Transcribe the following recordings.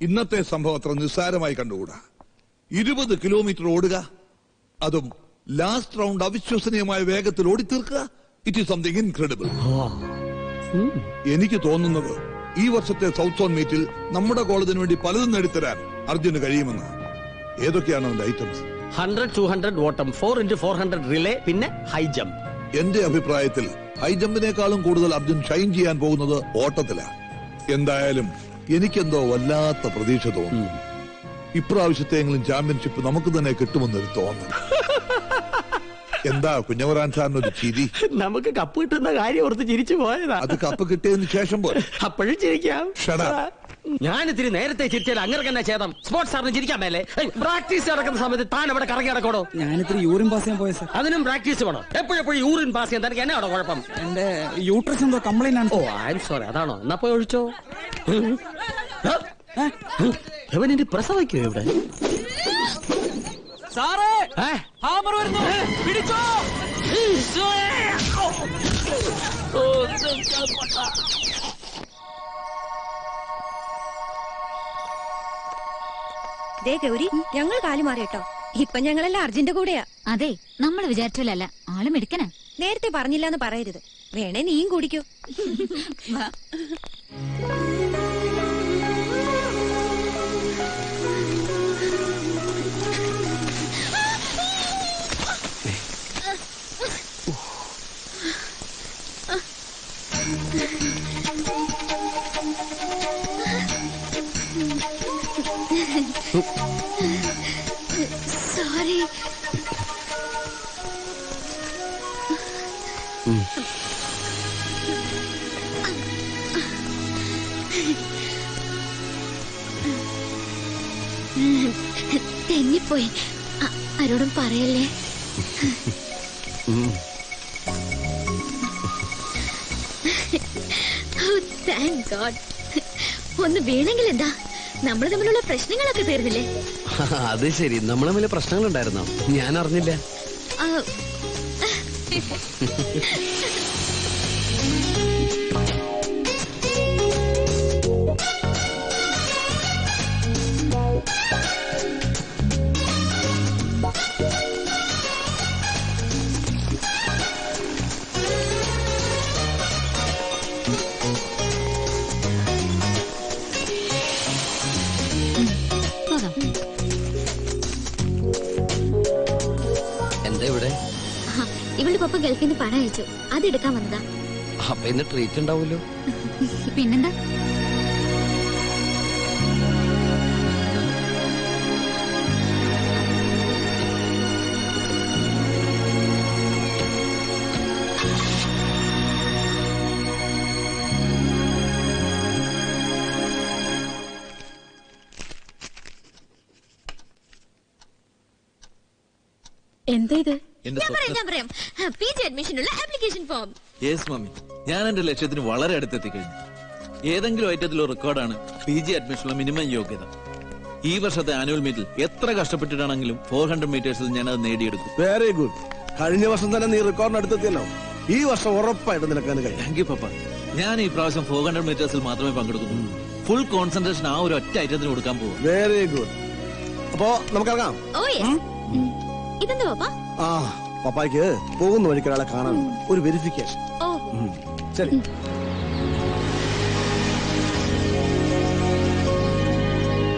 ഇന്നത്തെ സംഭവം അത്ര നിസ്സാരമായി കണ്ടുകൂടാ? ഇരുപത് കിലോമീറ്റർ ഓടുക അതും ലാസ്റ്റ് റൗണ്ട് അവിശ്വസനീയമായ വേഗത്തിൽ ഓടിത്തീർക്കുക ഇറ്റ് ഈസ് സംതിങ് ഇൻക്രെഡിബിൾ എനിക്ക് തോന്നുന്നത് ഈ വർഷത്തെ സൗത്ത് സോൺ മീറ്റിൽ നമ്മുടെ കോളേജിന് വേണ്ടി പലതും നേടിത്തരാൻ അർജുന് കഴിയുമെന്ന്. ഏതൊക്കെയാണ് അവന്റെ ഐറ്റംസ് ഹൺഡ്രഡ് ടു ഹൺഡ്രഡ് ഓട്ടം four into four hundred relay പിന്നെ ഹൈ ജമ്പ് എന്റെ അഭിപ്രായത്തിൽ ഹൈ ജമ്പിനേക്കാളും കൂടുതൽ അർജുൻ ഷൈൻ ചെയ്യാൻ പോകുന്നത് ഓട്ടത്തിലാണ് എന്തായാലും എനിക്കെന്തോ വല്ലാത്ത പ്രതീക്ഷ തോന്നുന്നു. ഇപ്രാവശ്യത്തെങ്കിലും ചാമ്പ്യൻഷിപ്പ് നമുക്ക് തന്നെ കിട്ടുമെന്നൊരു തോന്നൽ. എന്താ കുഞ്ഞവറാൻ സാറിന് ഒരു ചിരി? നമുക്ക് കപ്പ് കിട്ടുന്ന കാര്യം ഓർത്ത് ചിരിച്ചു പോയതാ. അത് കപ്പ് കിട്ടിയതിന് ശേഷം പോലെ അപ്പോഴും ചിരിക്കാം. up. ഞാൻ ഇത്തിരി നേരത്തെ ചിരിച്ചാൽ അങ്ങനെ തന്നെ ചേതം സ്പോർട്സ് സാറിന് ചിരിക്കാൻ മേലെ. പ്രാക്ടീസ് നടക്കുന്ന സമയത്ത് താൻ അവിടെ കറങ്ങി നടക്കണോ? ഞാനിത്തിരി യൂറിൻ പാസ് ചെയ്യാൻ പോയ സാർ അതിനും പ്രാക്ടീസ് വേണം. എപ്പോഴെപ്പോഴും യൂറിൻ പാസ് ചെയ്യാൻ തനിക്ക് എന്നാണോ കുഴപ്പം? എന്റെ യൂട്രസ് എന്തോ കംപ്ലൈന്റ് ആണ് ഓ ഐ എം സോറി അതാണോ? എന്നാ പോയി ഒഴിച്ചോ. എവനിന്റെ പ്രസവിക്കോ ഇവിടെ? സാറേ? ഹാമർ വരുന്നു. പിടിച്ചോ. ദേ ഗൗരി ഞങ്ങൾ കാലു മാറിട്ടോ ഇപ്പൊ ഞങ്ങളെല്ലാം അർജുന്റെ കൂടെയാ. അതെ നമ്മൾ വിചാരിച്ചില്ലല്ല ആൾ മിടുക്കനാ. നേരത്തെ പറഞ്ഞില്ല എന്ന് പറയരുത്. വേണേ നീയും കുടിക്കൂ. സോറി തെന്നിപ്പോയി. ആരോടും പറയല്ലേ? താങ്ക് ഗോഡ് ഒന്ന് വീണെങ്കിൽ എന്താ നമ്മൾ തമ്മിലുള്ള പ്രശ്നങ്ങളൊക്കെ തീർന്നില്ലേ അത് ശരി. നമ്മൾ തമ്മിൽ പ്രശ്നങ്ങളുണ്ടായിരുന്നോ? ഞാൻ അറിഞ്ഞില്ല. പപ്പ ഗൾഫിൽ നിന്ന് പണം അയച്ചു അത് എടുക്കാൻ വന്നതാ. അപ്പൊ ഇന്ന് ട്രീറ്റ് ഉണ്ടാവുമല്ലോ പിന്നെന്താ? പറയാം. ഞാൻ പറയാം പി ജി അഡ്മിഷനുള്ള ആപ്ലിക്കേഷൻ ഫോം യെസ് മമ്മി ഞാൻ എന്റെ ലക്ഷ്യത്തിന് വളരെ അടുത്തെത്തി കഴിഞ്ഞു ഏതെങ്കിലും ഐറ്റത്തിലോ റെക്കോർഡാണ് പി ജി അഡ്മിഷനുള്ള മിനിമം യോഗ്യത. ഈ വർഷത്തെ ആനുവൽ മീറ്റിൽ എത്ര കഷ്ടപ്പെട്ടിട്ടാണെങ്കിലും ഫോർ ഹൺഡ്രഡ് മീറ്റേഴ്സിൽ ഞാൻ അത് നേടിയെടുക്കും. വെരി ഗുഡ് കഴിഞ്ഞ വർഷം തന്നെ നീ റെക്കോർഡിന് അടുത്തെത്തിയല്ലോ ഈ വർഷം ഉറപ്പായിട്ട് നിനക്കാൻ കഴിയും. താങ്ക് യു പപ്പ ഞാൻ ഈ പ്രാവശ്യം ഫോർ ഹൺഡ്രഡ് മീറ്റേഴ്സിൽ മാത്രമേ പങ്കെടുക്കുന്നുള്ളൂ. ഫുൾ കോൺസെൻട്രേഷൻ ആ ഒരു ഒറ്റ ഐറ്റത്തിന് കൊടുക്കാൻ പോകും വെരി ഗുഡ് അപ്പോ നമുക്കിറങ്ങാം. ഓ യെസ് ഇതെന്താ പപ്പ ആ പപ്പായ്ക്ക് പോകുന്ന വഴിക്ക് ഒരാളെ കാണാൻ ഒരു വെരിഫിക്കേഷൻ ശരി.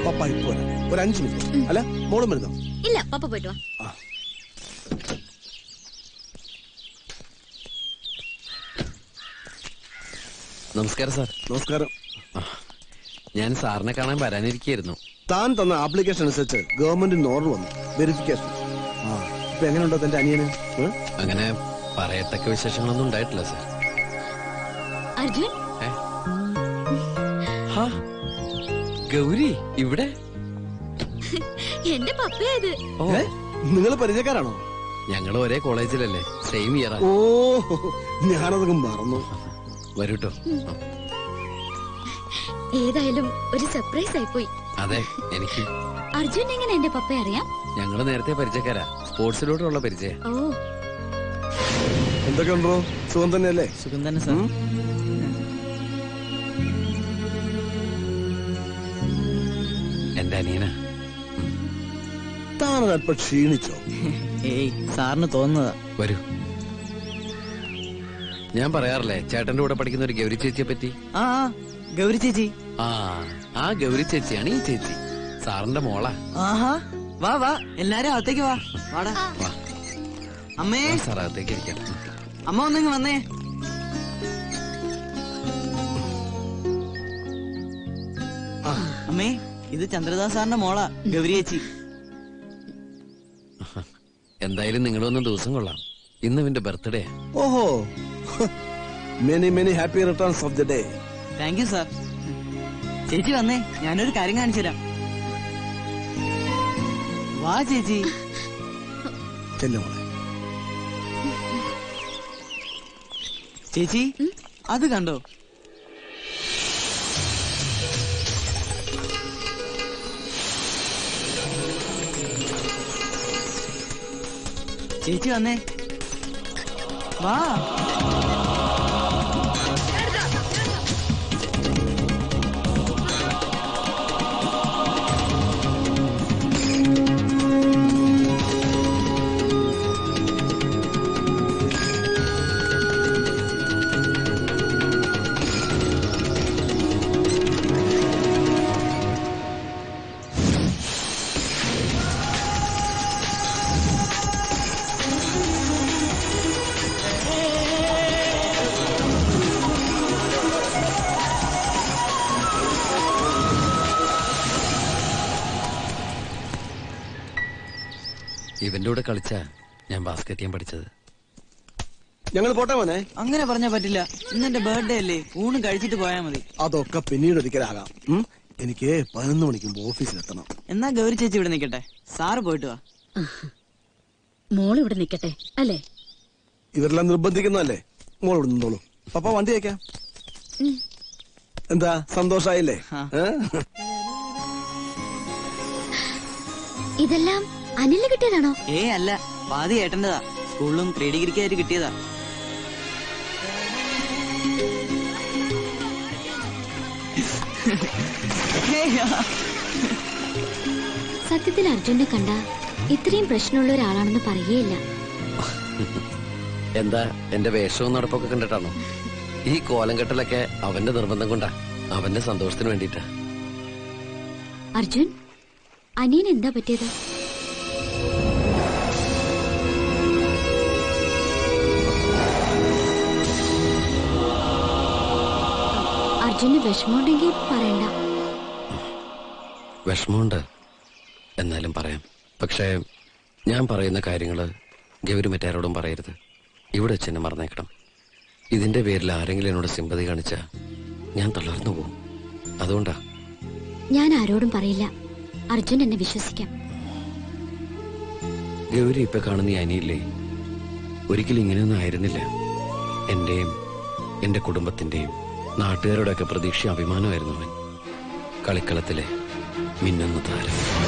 പപ്പ ഇപ്പൊ ഒരു അഞ്ചു മിനിറ്റ്. അല്ല മോളും വരുന്നോ? ഇല്ല പപ്പ പോയിട്ട് വാ. നമസ്കാരം സാർ. നമസ്കാരം. ഞാൻ സാറിനെ കാണാൻ വരാനിരിക്കുന്നു താൻ തന്ന ആപ്ലിക്കേഷൻ അനുസരിച്ച് ഗവൺമെന്റിന് ഓർഡർ വന്നു. വെരിഫിക്കേഷൻ ഇപ്പൊ എങ്ങനെയുണ്ടോ തന്റെ അനിയന്? അങ്ങനെ പറയത്തക്ക വിശേഷങ്ങളൊന്നും ഉണ്ടായിട്ടില്ല സാർ. അർജുൻ? ഹാ, ഗൗരി ഇവിടെ? എന്റെ പപ്പയത് നിങ്ങൾ പരിചയക്കാരാണോ? ഞങ്ങൾ ഒരേ കോളേജിലല്ലേ സെയിം ഇയർ ഓ ഞാനതൊക്കെ മറന്നു. വരൂട്ടോ. ഏതായാലും ഒരു സർപ്രൈസ് ആയിപ്പോയി. അതെ എനിക്ക് അർജുൻ എങ്ങനെ എന്റെ പപ്പയെ അറിയാം? ഞങ്ങൾ നേരത്തെ പരിചയക്കാരാ. സ്പോർട്സിലൂടെയുള്ള പരിചയം. ഓ. എന്തൊക്കെ ഉണ്ടോ? സുഖം തന്നെയല്ലേ? സുഖം തന്നെ സാർ. എന്റെ അനിയന? താൻ അല്പം ക്ഷീണിച്ചോ? ഏയ് സാറിന് തോന്നുന്നതാ. വരൂ. ഞാൻ പറയാറില്ലേ ചേട്ടന്റെ കൂടെ പഠിക്കുന്ന ഒരു ഗൗരി ചേച്ചിയെ പറ്റി? ആ ആ, ഗൗരി ചേച്ചി. ആ ആ ഗൗരി ചേച്ചിയാണ് ഈ ചേച്ചി. സാറിന്റെ മോളാ. ആഹാ. വാ വാ. എല്ലാരും അകത്തേക്ക് വാ. വാടാ. വാ. അമ്മേ. സാർ അകത്തേക്ക് ഇരിക്കാം. അമ്മ ഒന്നിങ്ങ് വന്നേ. അമ്മേ ഇത് ചന്ദ്രദാസ് സാറിന്റെ മോളാ ഗൗരി ചേച്ചി. എന്തായാലും നിങ്ങളൊന്ന് ദിവസം കൊള്ളാം. ഇന്ന് ഇവന്റെ ബർത്ത്ഡേ. ഓഹോ. Many many happy returns of the day thank you sir ചേച്ചി വന്നേ. ഞാനൊരു കാര്യം കാണിച്ചു തരാം വാ ചേച്ചി. ചേച്ചി അത് കണ്ടോ? ചേച്ചി വന്നേ. വാ. ഇവന്റെ കൂടെ കളിച്ച ഞാൻ ബാസ്കറ്റ് ചെയ്യാൻ പഠിച്ചത്. ഞങ്ങൾ പോട്ടെ മോനെ? അങ്ങനെ പറഞ്ഞാ പറ്റില്ല. ഇന്ന് എന്റെ ബർത്ത്ഡേ അല്ലേ? ഊണ് കഴിച്ചിട്ട് പോയാ മതി. അതൊക്കെ പിന്നീട് ഒരിക്കലാകാം. ഉം? എനിക്ക് പതിനൊന്ന് മണിക്ക് ഓഫീസിൽ എത്തണം എന്നാ ഗൗരി ചേച്ചി ഇവിടെ നിക്കട്ടെ? സാറ് പോയിട്ട് വാ. മോൾ ഇവിടെ നിക്കട്ടെ അല്ലേ? ഇവരെല്ലാം നിർബന്ധിക്കുന്നതല്ലേ? മോൾ ഇവിടെ നിന്നോളൂ. പപ്പ വണ്ടി അയക്കാം എന്താ സന്തോഷായില്ലേ? ആ. ഏ? ഇതെല്ലാം അനിലിന് കിട്ടിയതാണോ? ഏ അല്ല. പാതി ഏട്ടന്റെതാ സ്കൂളിലും ത്രീ ഡിഗ്രിക്കായിട്ട് കിട്ടിയതാ. സത്യത്തിൽ അർജുനെ കണ്ട ഇത്രയും പ്രശ്നമുള്ള ഒരാളാണെന്ന് പറയുകയില്ല. എന്താ? എന്റെ വേഷവും നടപ്പൊക്കെ കണ്ടിട്ടാണോ? ഈ കോലം കെട്ടലൊക്കെ അവന്റെ നിർബന്ധം കൊണ്ടാ. അവന്റെ സന്തോഷത്തിന് വേണ്ടിട്ടാ അർജുൻ അനിയൻ എന്താ പറ്റിയത്? അർജുന് വിഷമമുണ്ടെങ്കിൽ പറയണ്ട. വിഷമമുണ്ട് എന്നാലും പറയാം. പക്ഷേ ഞാൻ പറയുന്ന കാര്യങ്ങൾ ഗൗരി മറ്റാരോടും പറയരുത്. ഇവിടെ വെച്ച് എന്നെ മറന്നേക്കണം. ഇതിന്റെ പേരിൽ ആരെങ്കിലും എന്നോട് സിമ്പതി കാണിച്ച ഞാൻ തളർന്നു പോകും അതുകൊണ്ടാ. ഞാൻ ആരോടും പറയില്ല. അർജുൻ എന്നെ വിശ്വസിക്കാം. ഗൗരി ഇപ്പൊ കാണുന്ന അനിയില്ലേ? ഒരിക്കലും ഇങ്ങനെയൊന്നും ആയിരുന്നില്ല. എന്റെയും എന്റെ കുടുംബത്തിന്റെയും നാട്ടുകാരുടെയൊക്കെ പ്രതീക്ഷ അഭിമാനമായിരുന്നു അവൻ. കളിക്കളത്തിലെ മിന്നുന്ന താരം.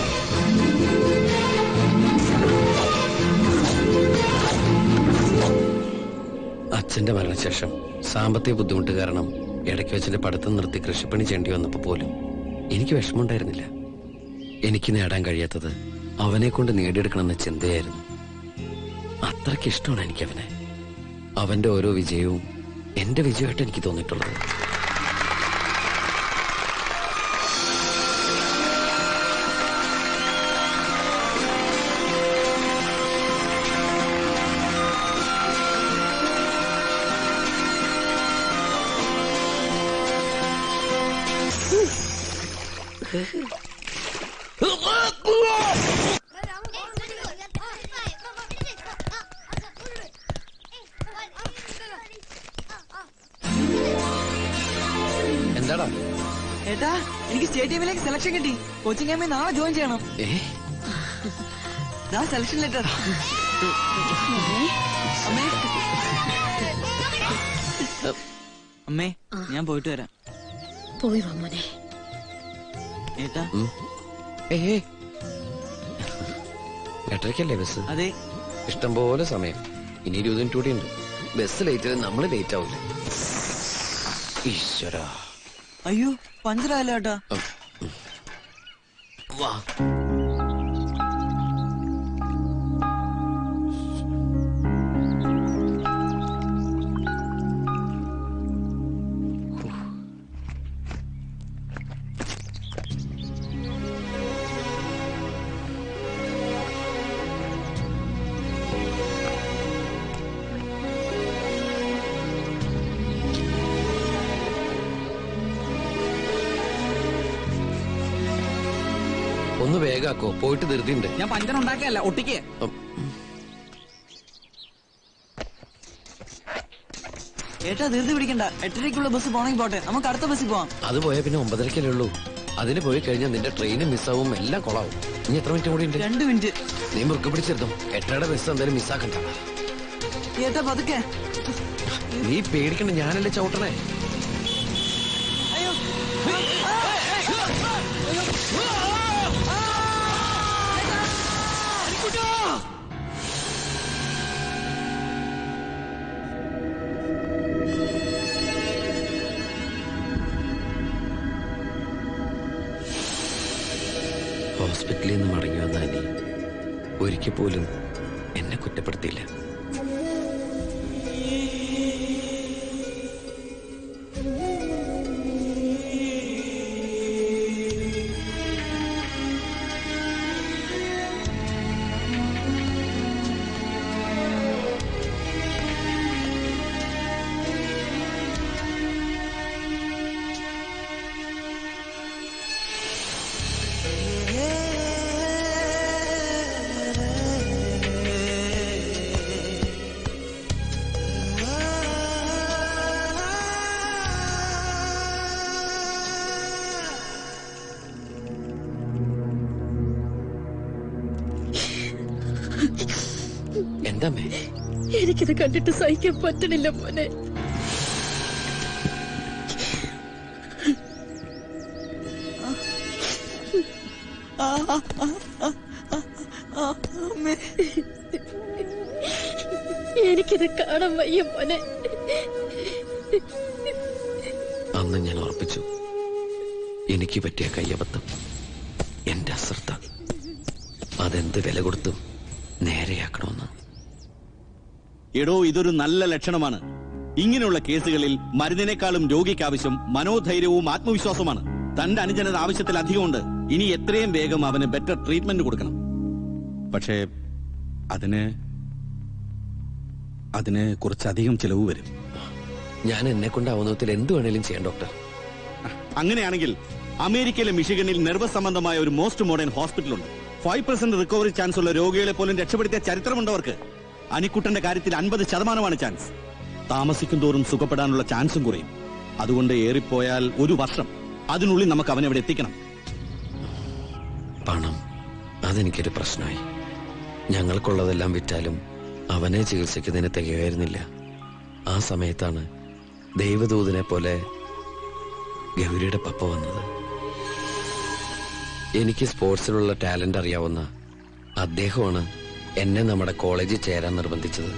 അച്ഛന്റെ മരണശേഷം സാമ്പത്തിക ബുദ്ധിമുട്ട് കാരണം ഇടയ്ക്ക് വെച്ചിന്റെ പഠിത്തം നിർത്തി കൃഷിപ്പണി ചെയ്യേണ്ടി വന്നപ്പോ പോലും എനിക്ക് വിഷമമുണ്ടായിരുന്നില്ല. എനിക്ക് നേടാൻ കഴിയാത്തത് അവനെ കൊണ്ട് നേടിയെടുക്കണമെന്ന ചിന്തയായിരുന്നു. അത്രയ്ക്ക് ഇഷ്ടമാണ് എനിക്ക് അവനെ അവന്റെ ഓരോ വിജയവും എന്റെ വിജയമായിട്ട് എനിക്ക് തോന്നിയിട്ടുള്ളത്. എന്താടാ സെലക്ഷൻ കിട്ടി. കോച്ചിങ് ക്യാമ്പിൽ നാളെ ജോയിൻ ചെയ്യണം. ഏഹ് ദാ സെലക്ഷൻ ലെറ്റർ അമ്മേ. അമ്മേ ഞാൻ പോയിട്ട് വരാം. പോയി വാ മോനെ. ഏട്ടാ? ഉം. ഏ ഏ. എട്ടരയ്ക്കല്ലേ ബസ്? അതെ. ഇഷ്ടം പോലെ സമയം. ഇനി ഇരുപത് മിനിറ്റ് കൂടി ഉണ്ട്. ബസ് ലേറ്റ് ആയത് നമ്മൾ ലേറ്റ് ആവില്ല ഈശ്വര. അയ്യോ പഞ്ചറായാലോ ഏട്ടാ. വാ ഒന്ന് വേഗാക്കോ. പോയിട്ട് ധൃതിണ്ട് ഞാൻ പഞ്ചർ ഉണ്ടാക്കിയല്ല ഒട്ടിക്കേ. ഏട്ടാ ധൃതി പിടിക്കണ്ട. എട്ടരയ്ക്കുള്ള ബസ് പോണെങ്കിൽ പോട്ടെ. നമുക്ക് അടുത്ത ബസ്സിൽ പോവാം. അത് പോയാൽ പിന്നെ ഒമ്പതരക്കല്ലേ ഉള്ളൂ. അതിന് പോയി കഴിഞ്ഞാൽ നിന്റെ ട്രെയിനും മിസ്സാവും എല്ലാം കൊളാവും. ഇനി എത്ര മിനിറ്റ് കൂടി ഉണ്ട്? രണ്ട് മിനിറ്റ് നീ മുറുക്ക് പിടിച്ചെടുത്തോ എട്ടയുടെ ബസ് എന്തായാലും മിസ്സാക്കണ്ട ഏട്ടാ പതുക്കെ. നീ പേടിക്കണ്ട ഞാനല്ലേ ചവിട്ടണേ. അയ്യോ. ഹോസ്പിറ്റലിൽ നിന്ന് മടങ്ങി വന്ന അനി ഒരിക്കൽ പോലും എന്നെ കുറ്റപ്പെടുത്തിയില്ല. എനിക്കിത് കണ്ടിട്ട് സഹിക്കാൻ പറ്റണില്ല മോനെ. എനിക്കിത് കാണാൻ വയ്യ മോനെ. അന്ന് ഞാൻ ഉറപ്പിച്ചു. എനിക്ക് പറ്റിയ കയ്യബദ്ധം എന്റെ അശ്രദ്ധ. അതെന്ത് വില കൊടുത്തും നേരെയാക്കണമെന്ന്. എടോ ഇതൊരു നല്ല ലക്ഷണമാണ്. ഇങ്ങനെയുള്ള കേസുകളിൽ മരുന്നിനേക്കാളും രോഗിക്ക് ആവശ്യം മനോധൈര്യവും ആത്മവിശ്വാസവുമാണ്. തന്റെ അനുജനത് ആവശ്യത്തിലധികമുണ്ട് ഇനി എത്രയും വേഗം അവന് ബെറ്റർ ട്രീറ്റ്മെന്റ് കൊടുക്കണം. പക്ഷേ അതിന് അതിന് കുറച്ചധികം ചിലവ് വരും. ഞാൻ എന്നെ കൊണ്ടാവുന്ന വിധത്തിൽ എന്ത് വേണേലും ചെയ്യാം ഡോക്ടർ. അങ്ങനെയാണെങ്കിൽ അമേരിക്കയിലെ മിഷിഗണിൽ നെർവസ് സംബന്ധമായ ഒരു മോസ്റ്റ് മോഡേൺ ഹോസ്പിറ്റലുണ്ട് ഫൈവ് പെർസെന്റ് റിക്കവറി ചാൻസ് ഉള്ള രോഗികളെ പോലും രക്ഷപ്പെടുത്തിയ ചരിത്രമുണ്ടവർക്ക് അനിക്കുട്ടന്റെ കാര്യത്തിൽ അൻപത് ശതമാനമാണ് ചാൻസ്. താമസിക്കും തോറും സുഖപ്പെടാനുള്ള ചാൻസും കുറയും. അതുകൊണ്ട് ഏറിപ്പോയാൽ ഒരു വർഷം അതിനുള്ളിൽ നമുക്ക് അവനെ അവിടെ എത്തിക്കണം. പണം. അതെനിക്കൊരു പ്രശ്നമായി. ഞങ്ങൾക്കുള്ളതെല്ലാം വിറ്റാലും അവനെ ചികിത്സിക്കുന്നതിന് തികയായിരുന്നില്ല. ആ സമയത്താണ് ദൈവദൂതനെ പോലെ ഗൗരിയുടെ പപ്പ വന്നത്. എനിക്ക് സ്പോർട്സിലുള്ള ടാലന്റ് അറിയാവുന്ന അദ്ദേഹമാണ് എന്നെ നമ്മുടെ കോളേജിൽ ചേരാൻ നിർബന്ധിച്ചത്.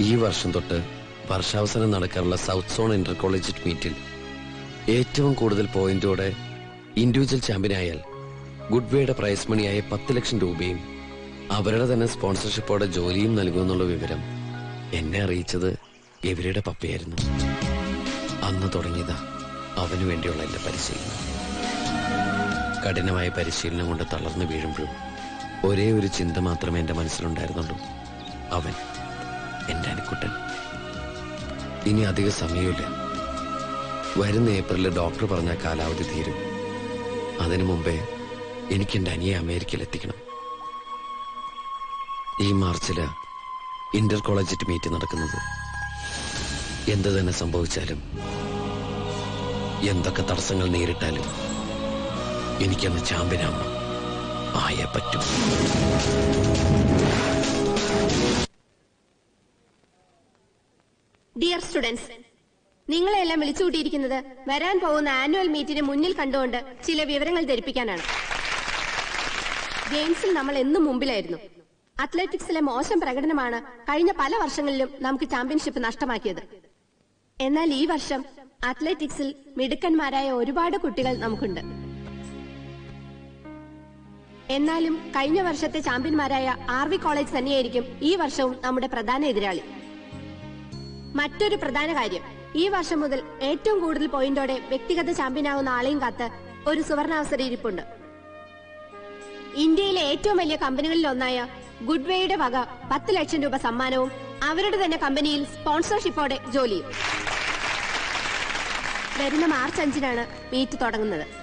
ഈ വർഷം തൊട്ട് വർഷാവസാനം നടക്കാനുള്ള സൗത്ത് സോൺ ഇന്റർ കോളേജ് മീറ്റിൽ ഏറ്റവും കൂടുതൽ പോയിന്റോടെ ഇൻഡിവിജ്വൽ ചാമ്പ്യനായാൽ ഗുഡ്വേയുടെ പ്രൈസ് മണിയായ പത്ത് ലക്ഷം രൂപയും അവരുടെ തന്നെ സ്പോൺസർഷിപ്പോടെ ജോലിയും നൽകുമെന്നുള്ള വിവരം എന്നെ അറിയിച്ചത് എവരയുടെ പപ്പയായിരുന്നു. അന്ന് തുടങ്ങിയതാ അവനു വേണ്ടിയുള്ള എന്റെ പരിശീലനം. കഠിനമായ പരിശീലനം കൊണ്ട് തളർന്നു വീഴുമ്പോഴും ഒരേ ഒരു ചിന്ത മാത്രമേ എന്റെ മനസ്സിലുണ്ടായിരുന്നുള്ളൂ. അവൻ എന്റെ അനിക്കുട്ടൻ. ഇനി അധിക സമയമില്ല. വരുന്ന ഏപ്രിലിൽ ഡോക്ടർ പറഞ്ഞ കാലാവധി തീരും. അതിനു മുമ്പേ എനിക്ക് എന്റെ അനിയെ അമേരിക്കയിൽ എത്തിക്കണം. ഈ മാർച്ചിൽ ഇന്റർ കോളേജ് മീറ്റ് നടക്കുന്നത്. എന്ത് തന്നെ സംഭവിച്ചാലും എന്തൊക്കെ തടസ്സങ്ങൾ നേരിട്ടാലും എനിക്കന്ന് ചാമ്പ്യനാവണം. ആയേ പറ്റൂ. ഡിയർ സ്റ്റുഡൻസ് നിങ്ങളെല്ലാം വിളിച്ചുകൂട്ടിയിരിക്കുന്നത് വരാൻ പോകുന്ന ആനുവൽ മീറ്റിന് മുന്നിൽ കണ്ടുകൊണ്ട് ചില വിവരങ്ങൾ ധരിപ്പിക്കാനാണ്. ഗെയിംസിൽ നമ്മൾ എന്നും മുമ്പിലായിരുന്നു. അത്ലറ്റിക്സിലെ മോശം പ്രകടനമാണ് കഴിഞ്ഞ പല വർഷങ്ങളിലും നമുക്ക് ചാമ്പ്യൻഷിപ്പ് നഷ്ടമാക്കിയത്. എന്നാൽ ഈ വർഷം അത്ലറ്റിക്സിൽ മിടുക്കന്മാരായ ഒരുപാട് കുട്ടികൾ നമുക്കുണ്ട്. എന്നാലും കഴിഞ്ഞ വർഷത്തെ ചാമ്പ്യന്മാരായ ആർ വി കോളേജ് തന്നെയായിരിക്കും ഈ വർഷവും നമ്മുടെ പ്രധാന എതിരാളി. മറ്റൊരു പ്രധാന കാര്യം ഈ വർഷം മുതൽ ഏറ്റവും കൂടുതൽ പോയിന്റോടെ വ്യക്തിഗത ചാമ്പ്യനാകുന്ന ആളെയും കാത്ത് ഒരു സുവർണാവസരം ഇരിപ്പുണ്ട്. ഇന്ത്യയിലെ ഏറ്റവും വലിയ കമ്പനികളിൽ ഒന്നായ ഗുഡ്വേയുടെ വക പത്ത് ലക്ഷം രൂപ സമ്മാനവും അവരുടെ തന്നെ കമ്പനിയിൽ സ്പോൺസർഷിപ്പോടെ ജോലിയും വരുന്ന മാർച്ച് അഞ്ചിനാണ് മീറ്റ് തുടങ്ങുന്നത്.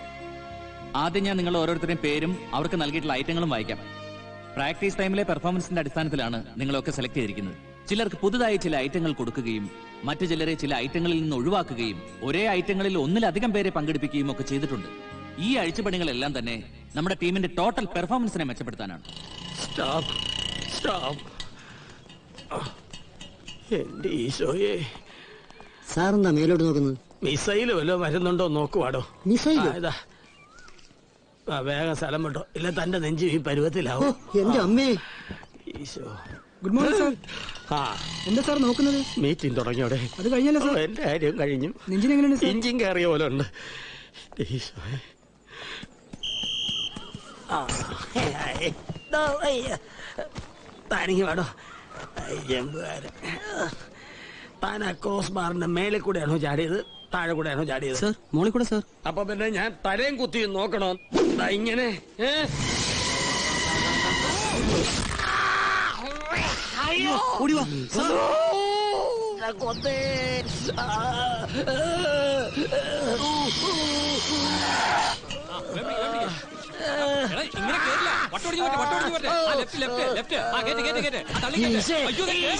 ആദ്യം ഞാൻ നിങ്ങൾ ഓരോരുത്തരുടെയും പേരും അവർക്ക് നൽകിയിട്ടുള്ള ഐറ്റങ്ങളും വായിക്കാം. പ്രാക്ടീസ് ടൈമിലെ പെർഫോമൻസിന്റെ അടിസ്ഥാനത്തിലാണ് നിങ്ങളൊക്കെ സെലക്ട് ചെയ്തിരിക്കുന്നത്. ചിലർക്ക് പുതുതായി ചില ഐറ്റങ്ങൾ കൊടുക്കുകയും മറ്റു ചിലരെ ചില ഐറ്റങ്ങളിൽ നിന്ന് ഒഴിവാക്കുകയും ഒരേ ഐറ്റങ്ങളിൽ ഒന്നിലധികം പേരെ പങ്കെടുപ്പിക്കുകയും ഒക്കെ ചെയ്തിട്ടുണ്ട്. ഈ അഴിച്ചുപണികളെല്ലാം തന്നെ നമ്മുടെ ടീമിന്റെ ടോട്ടൽ പെർഫോമൻസിനെ മെച്ചപ്പെടുത്താനാണ്. സ്റ്റോപ്പ് സ്റ്റോപ്പ് എന്റെ ഈശോയെ. സാറെന്താ മേലോട്ട് നോക്കുന്നത്? മിസൈൽ വല്ലോ വരുന്നുണ്ടോ നോക്കുവാടോ. മിസൈലോ? വേഗം സ്ഥലം വിട്ടോ. ഇല്ല തന്റെ നെഞ്ചു ഈ പരുവത്തിലാവും. എന്റെ അമ്മേ. ഈശോ. Good morning sir. ആ. എന്താ സാർ നോക്കുന്നത്? മീറ്റിംഗ് തുടങ്ങിയോടെ അത് കഴിഞ്ഞല്ലോ സാർ. എന്റെ കാര്യം കഴിഞ്ഞു. നെഞ്ചിനെങ്ങനെയാണ് ഇഞ്ചിൻ കയറിയ പോലെ ഉണ്ട്. ഈശോയെ. താനിങ്ങി വേണോ ജമ്പുകാരൻ താൻ ആ ക്രോസ് ബാറിന്റെ മേലെ കൂടെയാണോ ചാടിയത്? താഴെ കൂടെയാണോ ചാടിയത്? സാർ മോളിൽ കൂടെ സാർ. അപ്പൊ പിന്നെ ഞാൻ തലയും കുത്തി നോക്കണോ? ദാ ഇങ്ങനെ? കൊത്തേ. കേറില്ല. വട്ടോടിഞ്ഞു വട്ടോടിഞ്ഞു ആ ലെഫ്റ്റ് ലെഫ്റ്റ് ലെഫ്റ്റ് ആ കേറ്റ് കേറ്റ് കേറ്റ്. ആ തള്ളി കേറ്റ്. അയ്യോ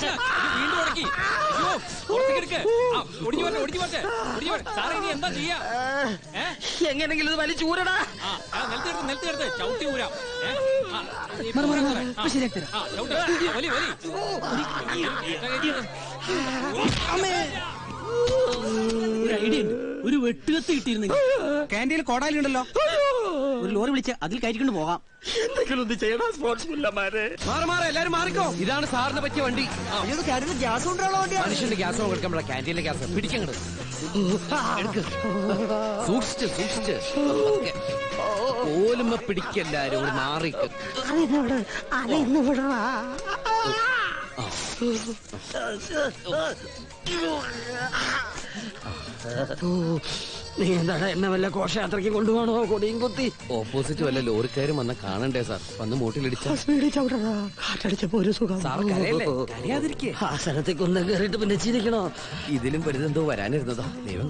വീണ്ടും ഉടക്കി. അയ്യോ പുറത്തേക്ക് ആ ഒടിഞ്ഞു പോട്ടെ ഒടിഞ്ഞു പോട്ടെ ഒടിഞ്ഞു പോട്ടെ സാറേ ഇനി എന്താ ചെയ്യാ? എങ്ങനെങ്കിലും ഇത് വലിച്ചൂരടാ ഒരു ഐഡിയ ഉണ്ട്. ഒരു വെട്ടുകത്ത് കിട്ടിയിരുന്നെങ്കിൽ. ക്യാന്റീനിൽ കോടാലുണ്ടല്ലോ ഒരു ലോറി വിളിച്ച് അതിൽ കയറ്റിക്കൊണ്ട് പോകാം. എന്തെങ്കിലും ഒന്ന് ചെയ്യണം സ്പോർട്സ് മുല്ലമാരെ മാറി മാറി എല്ലാരും മാറിക്കോ. ഇതാണ് സാറിന് പറ്റിയ വണ്ടി. ഗ്യാസ് കൊണ്ടുള്ള വണ്ടി മനുഷ്യന്റെ ഗ്യാസ് കൊടുക്കാൻ ക്യാന്റീനിലെ ഗ്യാസ് പിടിക്കങ്ങട്. സൂക്ഷിച്ച് സൂക്ഷിച്ച്. ഓലുമ്മ പിടിക്കെല്ലാരും ഒരു മാറിക്ക് നീ എന്താടാ എന്നെ വല്ല ഘോഷയാത്രയ്ക്ക് കൊണ്ടുപോകണോ കൊടിയും കുത്തി ഓപ്പോസിറ്റ് വല്ല ലോറിക്കാരും വന്ന കാണണ്ടേ സാർ വന്ന് മൂട്ടിലിടിച്ച സ്പീഡിൽ കാറ്റടിച്ചപ്പോ ഒരു സുഖം സാർ കരയല്ലേ കരയാതിരിക്കേ ആ സ്ഥലത്തേക്ക് ഒന്നും കയറിയിട്ട് പിന്നെ ചിരിക്കണോ ഇതിലും വലുതെന്തോ വരാനിരുന്നതാ ദൈവം